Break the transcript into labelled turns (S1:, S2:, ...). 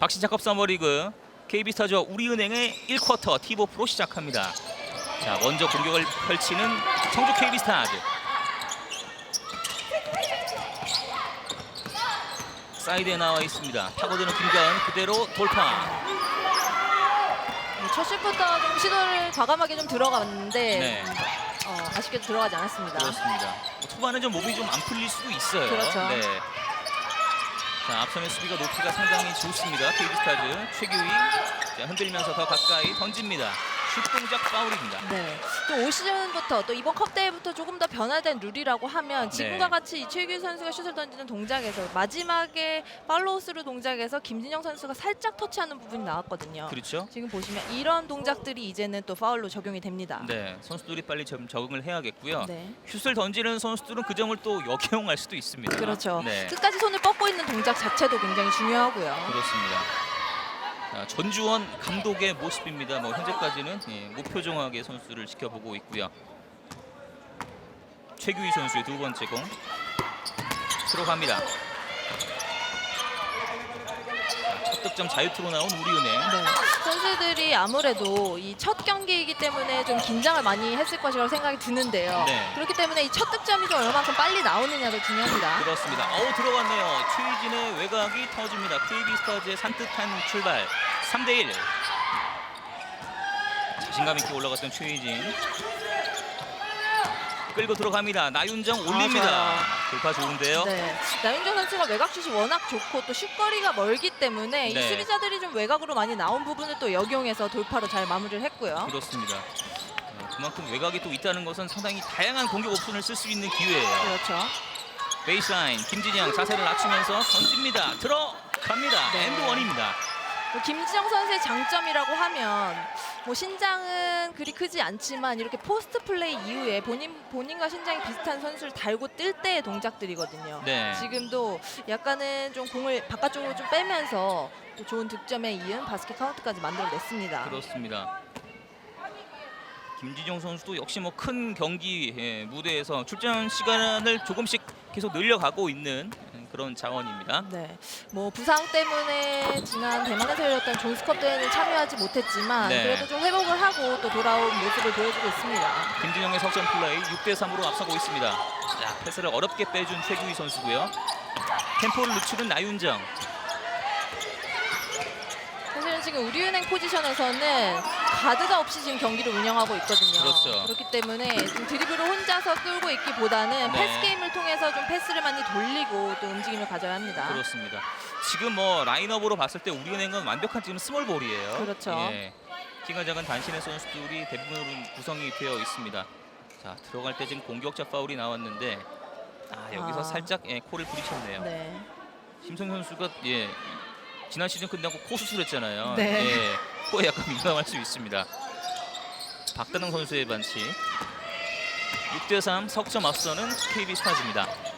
S1: 박신작컵 서머리그 KB스타즈와 우리은행의 1쿼터 티보 프로 시작합니다. 자 먼저 공격을 펼치는 청주 KB스타즈. 사이드에 나와 있습니다. 파고드는 김가은 그대로 돌파.
S2: 네, 첫 슛부터 좀 시도를 과감하게 좀 들어갔는데
S1: 네.
S2: 어, 아쉽게도 들어가지 않았습니다.
S1: 그렇습니다. 뭐 초반에 좀 몸이 좀 안 풀릴 수도 있어요.
S2: 그렇죠.
S1: 네. 자, 앞선의 수비가 높이가 상당히 좋습니다. KB스타즈 최규희 자, 흔들면서 더 가까이 던집니다. 슛 동작 파울입니다.
S2: 네. 또 올 시즌부터 또 이번 컵 대회부터 조금 더 변화된 룰이라고 하면 지금과
S1: 네.
S2: 같이 이 최규 선수가 슛을 던지는 동작에서 마지막에 팔로우스루 동작에서 김진영 선수가 살짝 터치하는 부분이 나왔거든요.
S1: 그렇죠.
S2: 지금 보시면 이런 동작들이 이제는 또 파울로 적용이 됩니다.
S1: 네, 선수들이 빨리 좀 적응을 해야겠고요.
S2: 네.
S1: 슛을 던지는 선수들은 그 점을 또 역효용할 수도 있습니다.
S2: 그렇죠.
S1: 네,
S2: 끝까지 손을 뻗고 있는 동작 자체도 굉장히 중요하고요.
S1: 그렇습니다. 자, 전주원 감독의 모습입니다. 뭐 현재까지는 예, 무표정하게 선수를 지켜보고 있고요. 최규희 선수의 두 번째 공 들어갑니다. 자, 첫 득점 자유투로 나온 우리은행.
S2: 네. 선수들이 아무래도 이 첫 경기이기 때문에 좀 긴장을 많이 했을 것이라고 생각이 드는데요.
S1: 네.
S2: 그렇기 때문에 이 첫 득점이 좀 얼마만큼 빨리 나오느냐도 중요합니다.
S1: 그렇습니다. 어우 들어갔네요. 최희진의 외곽이 터집니다. KB스타즈의 산뜻한 출발 3대1 자신감 있게 올라갔던 최희진 끌고 들어갑니다. 나윤정 올립니다.
S2: 좋아요.
S1: 돌파 좋은데요.
S2: 네. 나윤정 선수가 외곽 슛이 워낙 좋고 또 슛거리가 멀기 때문에 이
S1: 네.
S2: 수비자들이 좀 외곽으로 많이 나온 부분을 또 역용해서 돌파로 잘 마무리를 했고요.
S1: 그렇습니다. 어, 그만큼 외곽이 또 있다는 것은 상당히 다양한 공격 옵션을 쓸 수 있는 기회예요.
S2: 그렇죠.
S1: 베이스라인 김진영 자세를 낮추면서 던집니다. 들어갑니다.
S2: 네.
S1: 엔드 원입니다.
S2: 뭐 김지정 선수의 장점이라고 하면 뭐 신장은 그리 크지 않지만 이렇게 포스트 플레이 이후에 본인 본인과 신장이 비슷한 선수를 달고 뜰 때의 동작들이거든요.
S1: 네.
S2: 지금도 약간은 좀 공을 바깥쪽으로 좀 빼면서 또 좋은 득점에 이은 바스켓 카운트까지 만들어냈습니다.
S1: 그렇습니다. 김지종 선수도 역시 뭐 큰 경기 예, 무대에서 출전 시간을 조금씩 계속 늘려가고 있는 그런 자원입니다.
S2: 네, 뭐 부상 때문에 지난 대만에서 열렸던 존스컵 대회는 참여하지 못했지만
S1: 네.
S2: 그래도 좀 회복을 하고 또 돌아온 모습을 보여주고 있습니다.
S1: 김진영의 석점 플레이 6대 3으로 앞서고 있습니다. 자, 패스를 어렵게 빼준 최규희 선수고요. 템포를 늦추는 나윤정.
S2: 사실은 지금 우리은행 포지션에서는 가드가 없이 지금 경기를 운영하고 있거든요.
S1: 그렇죠.
S2: 그렇기 때문에 좀 드리블을 혼자서 끌고 있기보다는
S1: 네.
S2: 패스 게임을 통해서 좀 패스를 많이 돌리고 또 움직임을 가져야 합니다.
S1: 그렇습니다. 지금 뭐 라인업으로 봤을 때 우리은행은 완벽한 지금 스몰볼이에요.
S2: 그렇죠.
S1: 예. 키가 작은 단신의 선수들이 대부분으로 구성이 되어 있습니다. 자 들어갈 때 지금 공격자 파울이 나왔는데 아 여기서
S2: 아.
S1: 살짝 예, 코를 부딪혔네요.
S2: 네.
S1: 심성 선수가 예 지난 시즌 끝나고 코 수술했잖아요.
S2: 네.
S1: 예, 코에 약간 민감할 수 있습니다. 박다능 선수의 반칙. 6대3 석점 앞서는 KB 스타즈입니다.